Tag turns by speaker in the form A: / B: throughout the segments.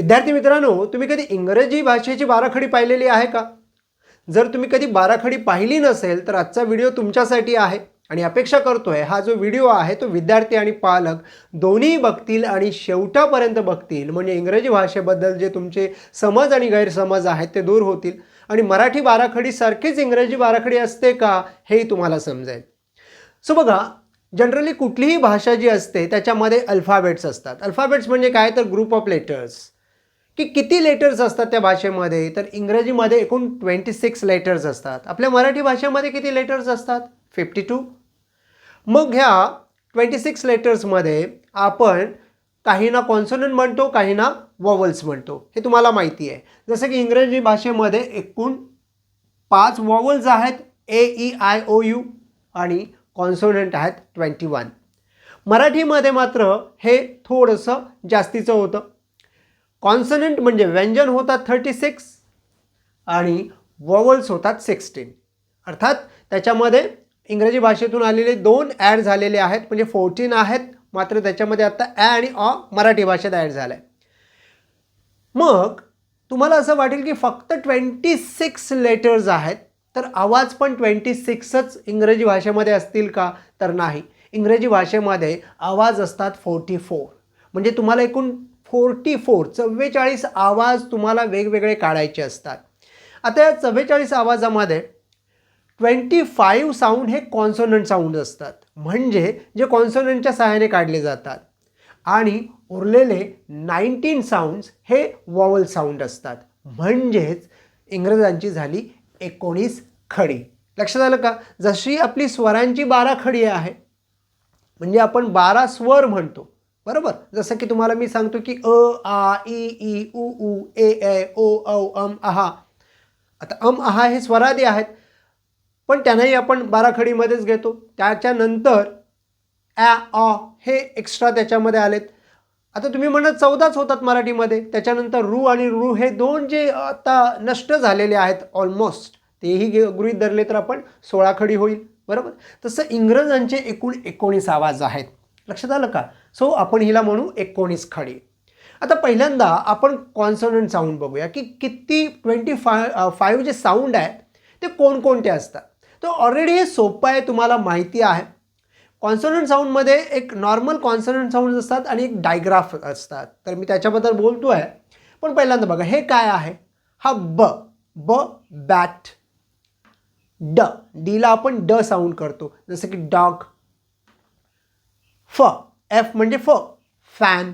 A: विद्यार्थी मित्रांनो तुम्ही कधी इंग्रजी भाषेची बाराखडी पाहिलेली आहे का? जर तुम्ही कधी बाराखडी पाहिली नसेल तर आजचा व्हिडिओ तुमच्यासाठी आहे आणि अपेक्षा करतोय हा जो व्हिडिओ आहे तो विद्यार्थी आणि पालक दोन्ही बघतील आणि शेवटापर्यंत बघतील. म्हणजे इंग्रजी भाषेबद्दल जे तुमचे समज आणि गैरसमज आहेत ते दूर होतील. आणि मराठी बाराखडीसारखीच इंग्रजी बाराखडी असते का हेही तुम्हाला समजेल. सो बघा जनरली कुठलीही भाषा जी असते त्याच्यामध्ये अल्फाबेट्स असतात. अल्फाबेट्स म्हणजे काय? तर ग्रुप ऑफ लेटर्स. की किती लेटर्स असतात त्या भाषेमध्ये? तर इंग्रजीमध्ये एकूण ट्वेंटी सिक्स लेटर्स असतात. आपल्या मराठी भाषेमध्ये किती लेटर्स असतात? फिफ्टी टू मग ह्या ट्वेंटी सिक्स लेटर्समध्ये आपण काहींना कॉन्सोनंट म्हणतो काहींना वॉवल्स म्हणतो. हे तुम्हाला माहिती आहे. जसं की इंग्रजी भाषेमध्ये एकूण पाच वॉवल्स आहेत A E I O U आणि कॉन्सोनंट आहेत ट्वेंटी वन मराठीमध्ये मात्र हे थोडंसं जास्तीचं होतं. कॉन्सनंट म्हणजे व्यंजन होतात थर्टी सिक्स आणि वॉवल्स होतात सिक्स्टीन. अर्थात त्याच्यामध्ये इंग्रजी भाषेतून आलेले दोन ॲड झालेले आहेत म्हणजे फोर्टीन आहेत मात्र त्याच्यामध्ये आता ॲ आणि ऑ मराठी भाषेत ॲड झालं आहे मग तुम्हाला असं वाटेल की फक्त ट्वेंटी सिक्स लेटर्स आहेत तर आवाज पण ट्वेंटी सिक्सच इंग्रजी भाषेमध्ये असतील का? तर नाही. इंग्रजी भाषेमध्ये आवाज असतात फोर्टी फोर. म्हणजे तुम्हाला एकूण फोर्टी फोर चव्वेचाळीस आवाज तुम्हाला वेगवेगळे काढायचे असतात. आता या चव्वेचाळीस आवाजामध्ये ट्वेंटी फाईव्ह साऊंड हे कॉन्सोनंट साऊंड असतात. म्हणजे जे कॉन्सोनंटच्या सहाय्याने काढले जातात. आणि उरलेले नाईन्टीन साऊंड्स हे वॉवल साऊंड असतात. म्हणजेच इंग्रजांची झाली एकोणीस खडी. लक्षात आलं का? जशी आपली स्वरांची बारा खडी आहे म्हणजे आपण बारा स्वर म्हणतो बरोबर? जसं की तुम्हाला मी सांगतो की अ आ ई ई उ उ ए ए ओ औ अम आहा आता अम आहा हे स्वरादी आहेत पण त्यांनाही आपण बाराखडीमध्येच घेतो. त्याच्यानंतर ॲ ऑ हे एक्स्ट्रा त्याच्यामध्ये आलेत. आता तुम्ही म्हणत चौदाच होतात मराठीमध्ये त्याच्यानंतर रू आणि रू हे दोन जे आता नष्ट झालेले आहेत ऑलमोस्ट तेही घे गृहीत धरले तर आपण सोळा खडी होईल. बरोबर? तसं इंग्रजांचे एकूण एकोणीस आवाज आहेत. लक्षात आलं का? सो आपण हिला म्हणू एकोणीस खडी. आता पहिल्यांदा आपण कॉन्सोनंट साऊंड बघूया की किती ट्वेंटी फाय फाईव्ह जे साऊंड आहेत ते कोणकोणते असतात. तर ऑलरेडी हे सोपं आहे तुम्हाला माहिती आहे. कॉन्सोनंट साऊंडमध्ये एक नॉर्मल कॉन्सोनंट साऊंड असतात आणि एक डायग्राफ असतात. तर मी त्याच्याबद्दल बोलतो आहे पण पहिल्यांदा बघा हे काय आहे? हा ब ब बॅट ड. डीला आपण ड साऊंड करतो. जसं की डॉग फ, एफ़ म्हणजे फ, फॅन.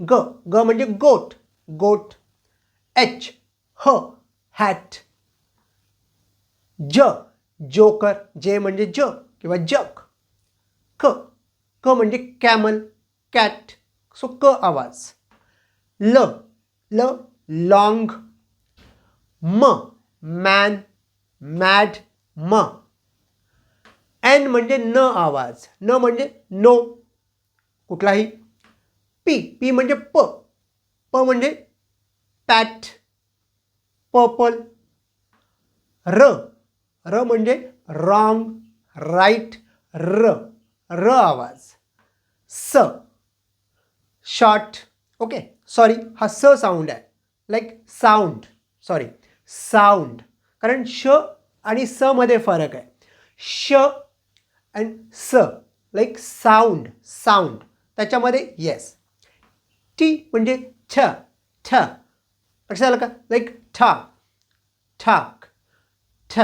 A: ग ग म्हणजे गोट गोट. एच, ह, हॅट. ज, जोकर, जे म्हणजे ज किंवा जग. क क म्हणजे कॅमल, कॅट. सो क आवाज़. ल ल लॉंग म मॅन मॅड म. एन म्हणजे न आवाज. न म्हणजे नो कुठलाही. पी पी म्हणजे प. प म्हणजे पॅट. पर्पल. र. र म्हणजे रॉंग. राईट. र. र आवाज. स. शॉर्ट. ओके. सॉरी. हा स साऊंड आहे. लाईक साऊंड सॉरी साऊंड कारण श आणि स मध्ये फरक आहे. श अँड स लाईक साऊंड साऊंड. त्याच्यामध्ये येस टी म्हणजे छ ठ लक्षात आलं का? लाईक ठा ठाक ठ.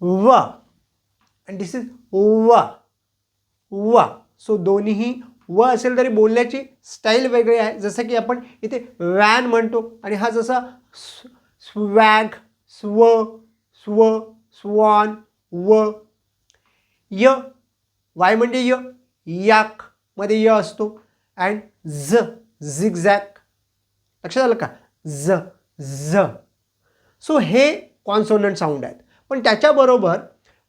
A: व. अँड दिस इज वा. वा. सो दोन्हीही व असेल तरी बोलण्याची स्टाईल वेगळी आहे. जसं की आपण इथे वॅन म्हणतो आणि हा जसा स्वॅग स्व स्व स्वान व. य. वाय म्हणजे य. याकमध्ये य असतो. अँड झ झिगझॅक लक्षात आलं का? झ झ सो हे कॉन्सोनंट साऊंड आहेत. पण त्याच्याबरोबर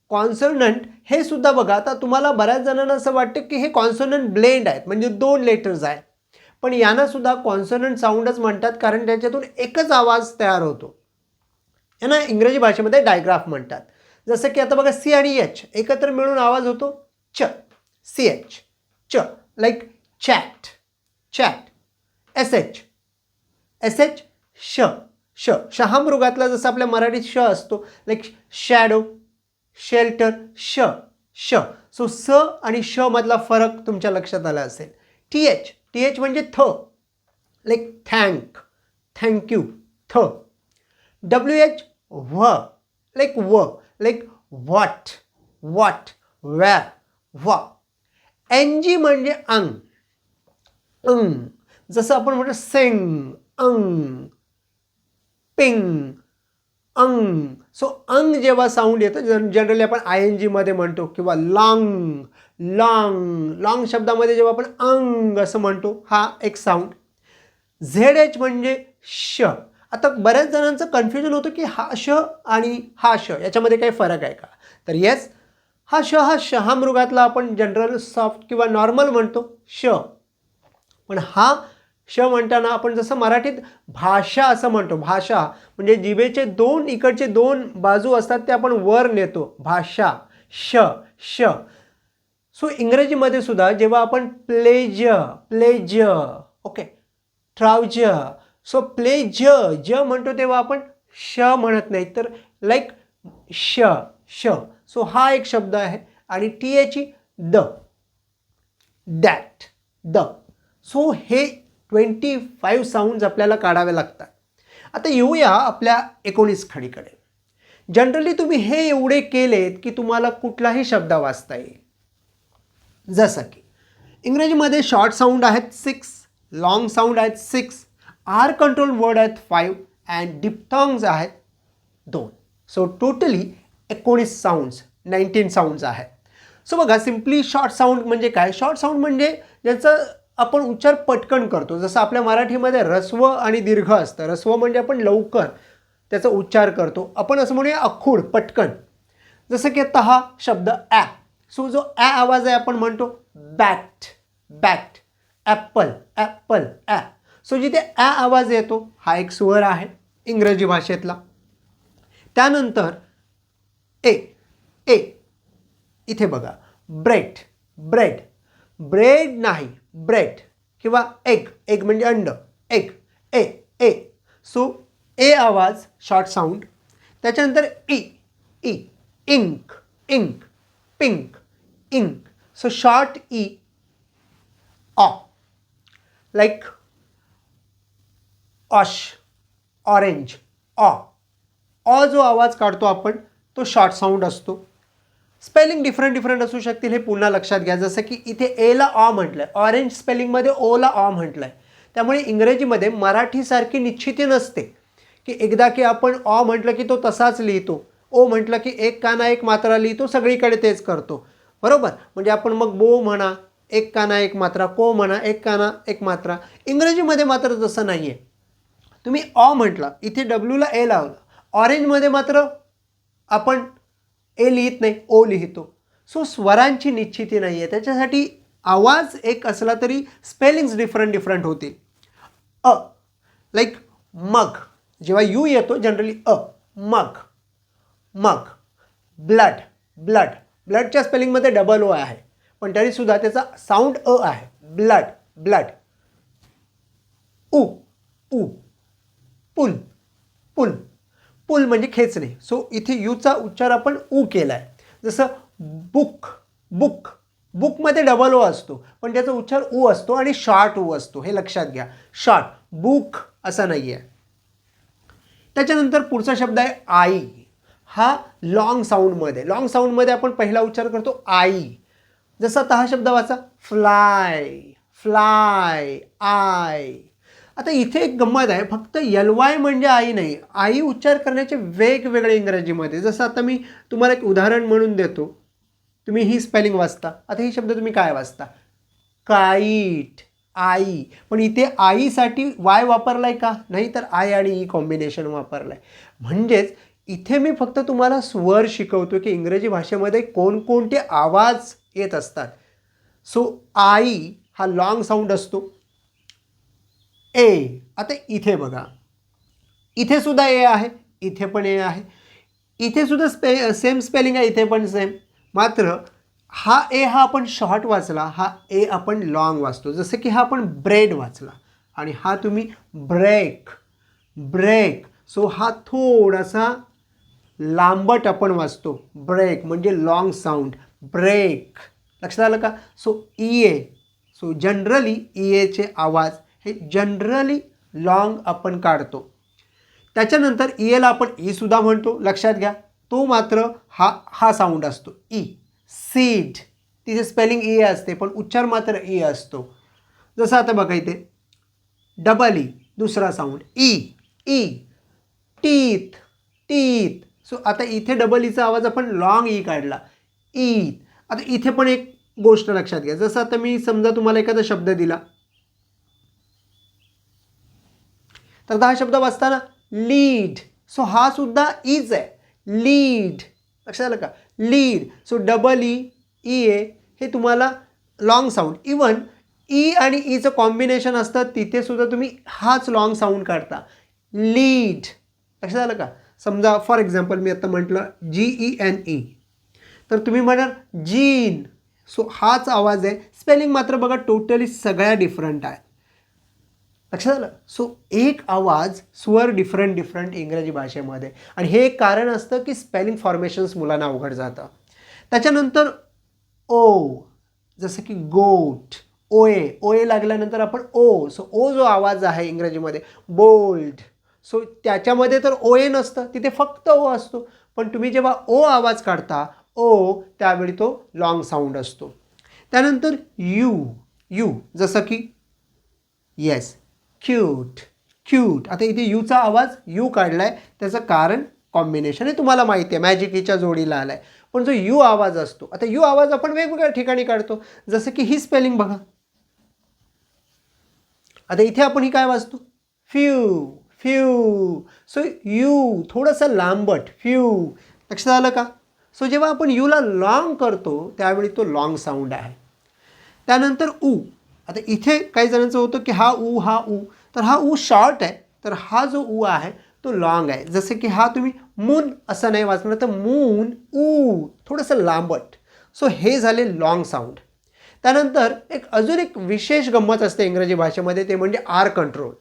A: कॉन्सोनंट हे सुद्धा बघा आता तुम्हाला बऱ्याच जणांना असं वाटतं की हे कॉन्सोनंट ब्लेंड आहेत. म्हणजे दोन लेटर्स आहेत. पण यांना सुद्धा कॉन्सोनंट साऊंडच म्हणतात कारण त्याच्यातून एकच आवाज तयार होतो. यांना इंग्रजी भाषेमध्ये डायग्राफ म्हणतात. जसं की आता बघा सी आणि एच एकत्र मिळून आवाज होतो च सी एच च like chat chat S H S H श श शहा मृगातला जसं आपल्या मराठीत श असतो लाईक शॅडो शेल्टर श श. सो स आणि श मधला फरक तुमच्या लक्षात आला असेल. टी एच टी एच म्हणजे थ लाईक थँक थँक्यू थ. डब्ल्यू एच व लाईक व लाईक व्हॉट व्हॉट वॅ व्हा एन जी म्हणजे अंग अंग जसं आपण म्हणतो सेंग अंग पिंग अंग सो अंग जेव्हा साऊंड येतं जन जनरली आपण आय एन जीमध्ये म्हणतो किंवा लाँग लाँग लाँग शब्दामध्ये जेव्हा आपण अंग असं म्हणतो हा एक साऊंड झेड एच म्हणजे श. आता बऱ्याच जणांचं कन्फ्युजन होतं की हा श आणि हा श याच्यामध्ये काही फरक आहे का? तर येस हा श हा शहामृगातला आपण जनरल सॉफ्ट किंवा नॉर्मल म्हणतो श. पण हा श म्हणताना आपण जसं मराठीत भाषा असं म्हणतो भाषा. म्हणजे जिभेचे दोन इकडचे दोन बाजू असतात ते आपण वर नेतो भाषा. श श. सो इंग्रजीमध्ये सुद्धा जेव्हा आपण प्लेज प्लेज ओके ट्राउज सो प्ले ज म्हणतो तेव्हा आपण श म्हणत नाही. तर लाईक श श. सो हा एक शब्द आहे आणि टी एची द. That the. सो हे ट्वेंटी फाईव्ह साऊंड्स आपल्याला काढावे लागतात. आता येऊया आपल्या एकोणीस खडीकडे. जनरली तुम्ही हे एवढे केलेत की तुम्हाला कुठलाही शब्द वाचता येईल. जसं की इंग्रजीमध्ये शॉर्ट साऊंड आहेत सिक्स लाँग साऊंड आहेत सिक्स आर कंट्रोल वर्ड आहेत फाईव्ह अँड डिप्थॉंग्ज आहेत दोन. सो टोटली एकोणीस साऊंड्स नाईन्टीन साऊंड्स आहेत. सो बघा सिम्पली शॉर्ट साऊंड म्हणजे काय? शॉर्ट साऊंड म्हणजे ज्याचं आपण उच्चार पटकन करतो. जसं आपल्या मराठीमध्ये रस्व आणि दीर्घ असतं. रस्व म्हणजे आपण लवकर त्याचा उच्चार करतो. आपण असं म्हणूया अखूड पटकन. जसं की आता हा शब्द ॲ. सो जो ॲ आवाज आहे आपण म्हणतो बॅट बॅट ॲपल ॲपल ॲ. सो जिथे ॲ आवाज येतो हा एक स्वर आहे इंग्रजी भाषेतला. त्यानंतर ए ए इथे बघा. Bread bread. ब्रेड नाही ब्रेड किंवा एग एग म्हणजे अंड एग ए ए. सो ए आवाज शॉर्ट साऊंड. त्याच्यानंतर ई E ink ink pink ink. So short E ऑ लाईक ऑश ऑरेंज ऑ ऑ जो आवाज काढतो आपण तो शॉर्ट साऊंड असतो. स्पेलिंग डिफरंट डिफरंट असू शकतील हे पुन्हा लक्षात घ्या. जसं की इथे एला ऑ म्हटलं आहे ऑरेंज स्पेलिंगमध्ये ओला ऑ म्हटलं आहे त्यामुळे इंग्रजीमध्ये मराठीसारखी निश्चिती नसते. की एकदा की आपण ऑ म्हटलं की तो तसाच लिहितो. ओ म्हटलं की एक काना एक मात्रा लिहितो सगळीकडे तेच करतो. बरोबर? म्हणजे आपण मग बो म्हणा एक काना एक मात्रा को म्हणा एक काना एक मात्रा. इंग्रजीमध्ये मात्र तसं नाही आहे तुम्ही ऑ म्हटला इथे डब्ल्यूला ए लावलं. ऑरेंजमध्ये मात्र आपण ए लिहित नाही ओ लिहितो. सो स्वरांची निश्चिती नाही आहे त्याच्यासाठी आवाज एक असला तरी स्पेलिंग्स डिफरंट डिफरंट होतील. अ लाईक मग. जेव्हा यू येतो जनरली अ मग. मग. Blood blood. ब्लडच्या स्पेलिंगमध्ये डबल ओ आहे. पण तरीसुद्धा त्याचा साऊंड अ आहे. Blood blood. उ उ. पुल पुल. पुल म्हणजे खेचणे. सो इथे यूचा उच्चार आपण उ केला आहे जसं बुक बुक बुकमध्ये डबल ओ असतो. पण त्याचा उच्चार उ असतो आणि शॉर्ट उ असतो. हे लक्षात घ्या. शॉर्ट बुक असा नाही आहे त्याच्यानंतर पुढचा शब्द आहे आई हा लॉंग साऊंडमध्ये लॉंग साऊंडमध्ये आपण पहिला उच्चार करतो आई जसा आता हा शब्द वाचा. फ्लाय फ्लाय आय आता इथे एक गंमत आहे फक्त यलवाय म्हणजे आई नाही. आई उच्चार करण्याचे वेगवेगळे इंग्रजीमध्ये. जसं आता मी तुम्हाला एक उदाहरण म्हणून देतो. तुम्ही ही स्पेलिंग वाचता. आता ही शब्द तुम्ही काय वाचता? काईट आई. पण इथे आईसाठी वाय वापरला आहे का? नाही तर आय आणि ई कॉम्बिनेशन वापरलंय. म्हणजेच इथे मी फक्त तुम्हाला स्वर शिकवतो की इंग्रजी भाषेमध्ये कोणकोणते आवाज येत असतात. सो आई हा लाँग साऊंड असतो. ए आता इथे बघा. इथे सुद्धा ए आहे इथे पण ए आहे. इथे सुद्धा स्पे सेम स्पेलिंग आहे इथे पण सेम मात्र हा ए हा आपण शॉर्ट वाचला हा ए आपण लॉंग वाचतो. जसं की हा आपण ब्रेड वाचला. आणि हा तुम्ही ब्रेक ब्रेक सो हा थोडासा लांबट आपण वाचतो. ब्रेक म्हणजे लॉंग साऊंड ब्रेक लक्षात आलं का? So E A so generally E एचे आवाज हे जनरली लाँग आपण काढतो. त्याच्यानंतर ई एला आपण ई सुद्धा म्हणतो. लक्षात घ्या. तो मात्र हा हा साऊंड असतो. E, ई सीड तिथे स्पेलिंग ई असते पण उच्चार मात्र ई असतो. जसं आता बघा इथे. डबल ई दुसरा साऊंड ई ई टीथ टीथ सो आता इथे डबल ईचा आवाज आपण लॉंग ई काढला. ई आता इथे पण एक गोष्ट लक्षात घ्या. जसं आता मी समजा तुम्हाला एखादा शब्द दिला. तर हा शब्द वाचताना लीड. सो हा सुद्धा ईज आहे. लीड. लक्षात आलं का? Lead. So double E E A हे तुम्हाला लाँग साऊंड इवन ई आणि ईचं कॉम्बिनेशन असतं तिथे सुद्धा तुम्ही हाच लाँग साऊंड काढता. लीड. लक्षात आलं का? समजा फॉर एक्झाम्पल मी आत्ता म्हटलं जी ई एन ई तर तुम्ही म्हणाल जीन. सो हाच आवाज आहे. स्पेलिंग मात्र बघा टोटली सगळ्या डिफरंट आहे. लक्षात आलं? सो एक आवाज स्वर डिफरंट डिफरंट इंग्रजी भाषेमध्ये. आणि हे एक कारण असतं की स्पेलिंग फॉर्मेशन्स मुलांना अवघड जातं. त्याच्यानंतर ओ जसं की गोट ओ ए ओ ए लागल्यानंतर आपण ओ सो ओ जो आवाज आहे इंग्रजीमध्ये बोल्ड सो त्याच्यामध्ये तर ओ ए नसतं तिथे फक्त ओ असतो. पण तुम्ही जेव्हा ओ आवाज काढता ओ त्यावेळी तो लॉंग साऊंड असतो. त्यानंतर यू यू जसं की येस क्यूट क्यूट आता इथे यूचा आवाज यू काढला आहे त्याचं कारण कॉम्बिनेशन हे तुम्हाला माहिती आहे. मॅजिकीच्या जोडीला आला आहे पण जो यू आवाज असतो आता यू आवाज आपण वेगवेगळ्या ठिकाणी काढतो. जसं की ही स्पेलिंग बघा. आता इथे आपण ही काय वाचतो? फ्यू फ्यू सो यू थोडंसं लांबट. फ्यू लक्षात आलं का? सो जेव्हा आपण यूला लॉंग करतो त्यावेळी तो लॉंग साऊंड आहे. त्यानंतर ऊ. आता इथे काही जणांचं होतं की हा ऊ हा ऊ. तर हा ऊ शॉर्ट आहे. तर हा जो ऊ आहे तो लॉंग आहे. जसे की हा तुम्ही मून असं नाही वाचणार तर मून ऊ थोडंसं लांबट. सो हे झाले लॉंग साऊंड त्यानंतर एक अजून एक विशेष गंमत असते इंग्रजी भाषेमध्ये ते म्हणजे आर कंट्रोल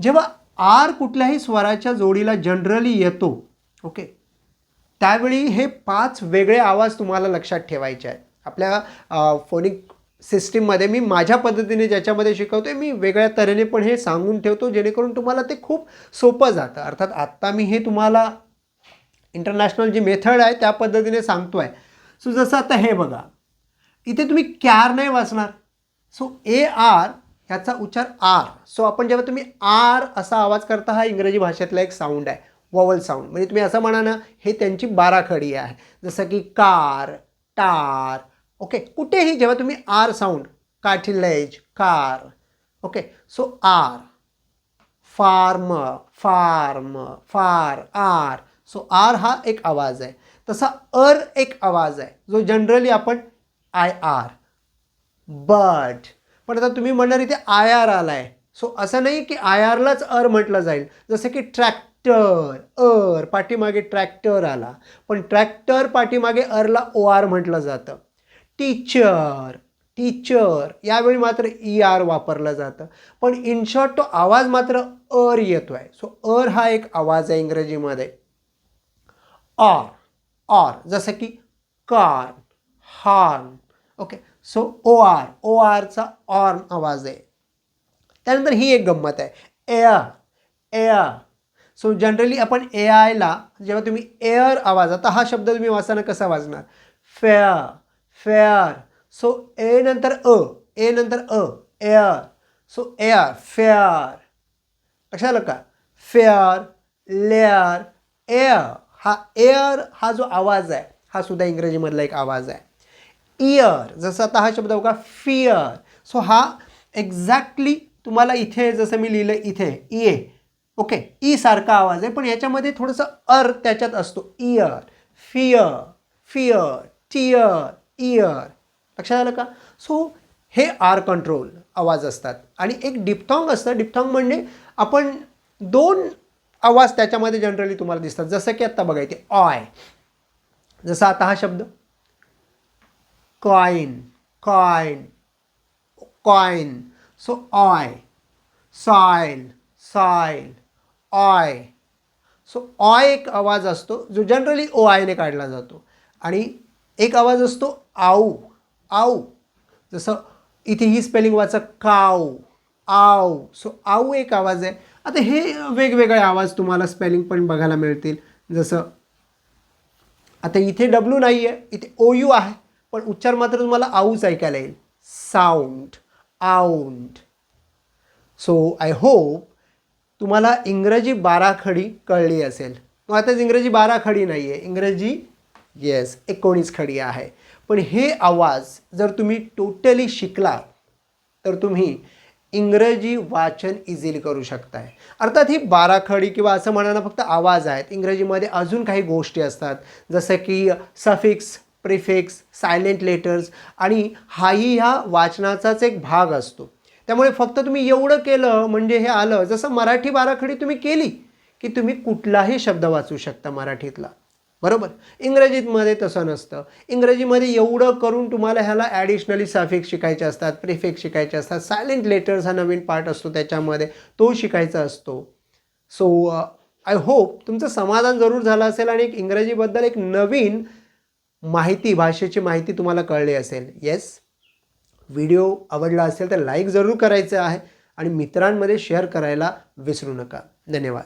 A: जेव्हा आर कुठल्याही स्वराच्या जोडीला जनरली येतो ओके त्यावेळी हे पाच वेगळे आवाज तुम्हाला लक्षात ठेवायचे आहेत. आपल्या फोनिक सिस्टीममध्ये मी माझ्या पद्धतीने ज्याच्यामध्ये शिकवतो मी वेगळ्या तऱ्हेने पण हे सांगून ठेवतो जेणेकरून तुम्हाला ते खूप सोपं जातं. अर्थात आत्ता मी हे तुम्हाला इंटरनॅशनल जी मेथड आहे त्या पद्धतीने सांगतो आहे सो जसं आता हे बघा. इथे तुम्ही क्यार नाही वाचणार. सो ए आर ह्याचा उच्चार आर सो आपण जेव्हा तुम्ही आर असा आवाज करता हा इंग्रजी भाषेतला एक साऊंड आहे. वॉवल साऊंड म्हणजे तुम्ही असं म्हणा ना हे त्यांची बाराखडी आहे. जसं की कार टार ओके कुठेही जेव्हा तुम्ही R sound cartilage car okay so R farm farm far R so R हा एक आवाज आहे. तसा अर एक आवाज आहे जो जनरली आपण आय आर बट पण आता तुम्ही म्हणणार इथे आय आर आला आहे सो असं नाही की आय आरलाच अर म्हटलं जाईल. जसं की ट्रॅक्टर अर पाठीमागे ट्रॅक्टर आला. पण ट्रॅक्टर पाठीमागे अरला ओ आर म्हटलं जातं. Teacher teacher. यावेळी मात्र ई आर वापरलं जातं. पण इन शॉर्ट तो आवाज मात्र अर येतो आहे सो अर हा एक आवाज आहे इंग्रजीमध्ये. ऑर ऑर जसं की car horn. Okay so O R O आरचा ऑर्न आवाज आहे. त्यानंतर ही एक गंमत आहे. Air air. सो जनरली आपण ए आयला जेव्हा तुम्ही एअर आवाज आता हा शब्द तुम्ही वाचताना कसा वाजणार फेअर. फेअर. सो ए नंतर अ ए नंतर अ एअर. So air fair. लक्षात आलं का? Fair lair air. हा एअर हा जो आवाज आहे हा सुद्धा इंग्रजीमधला एक आवाज आहे. इयर जसं आता हा शब्द बघा फिअर. सो हा एक्झॅक्टली तुम्हाला इथे जसं मी लिहिलं इथे ए. ओके ई सारखा आवाज आहे पण याच्यामध्ये थोडंसं अर त्याच्यात असतो. Ear fear fear tear ear लक्षात आलं का? सो हे आर कंट्रोल आवाज असतात. आणि एक डिप्थॉंग असतं. डिप्थॉंग म्हणजे आपण दोन आवाज त्याच्यामध्ये जनरली तुम्हाला दिसतात. जसं की आत्ता बघा इथे ऑय जसा आता हा शब्द. कॉइन कॉइन कॉइन सो ऑय सॉयल सॉयल ऑय सो ऑय एक आवाज असतो जो जनरली ओ आयने काढला जातो. आणि एक आवाज असतो आऊ आऊ. जसं इथे ही स्पेलिंग वाचा काऊ आऊ. सो आऊ एक आवाज आहे. आता हे वेगवेगळे आवाज तुम्हाला स्पेलिंग पण बघायला मिळतील. जसं आता इथे डब्ल्यू नाही आहे इथे ओ यू आहे. पण उच्चार मात्र तुम्हाला आऊच ऐकायला येईल. साऊंड आऊंड. सो आय होप तुम्हाला इंग्रजी बाराखडी कळली असेल. मग आताच इंग्रजी बारा खडी नाही आहे इंग्रजी येस एकोणीस खडी आहे. पण हे आवाज जर तुम्ही टोटली शिकला तर तुम्ही इंग्रजी वाचन इझिली करू शकताय. अर्थात ही बाराखडी किंवा असं म्हणणं फक्त आवाज आहेत. इंग्रजीमध्ये अजून काही गोष्टी असतात. जसं की सफिक्स प्रिफिक्स सायलेंट लेटर्स आणि हाही ह्या वाचनाचाच एक भाग असतो. त्यामुळे फक्त तुम्ही एवढं केलं म्हणजे हे आलं. जसं मराठी बाराखडी तुम्ही केली की तुम्ही कुठलाही शब्द वाचू शकता मराठीतला. बरोबर? इंग्रजीमध्ये तसं नसतं. इंग्रजीमध्ये एवढं करून तुम्हाला ह्याला ॲडिशनली सफिक्स शिकायचे असतात प्रिफिक्स शिकायचे असतात सायलेंट लेटर्स हा नवीन पार्ट असतो त्याच्यामध्ये तो शिकायचा असतो. सो आय होप तुमचं समाधान जरूर झालं असेल आणि एक इंग्रजीबद्दल एक नवीन माहिती भाषेची माहिती तुम्हाला कळली असेल. येस व्हिडिओ आवडला असेल तर लाईक जरूर करायचं आहे आणि मित्रांमध्ये शेअर करायला विसरू नका. धन्यवाद.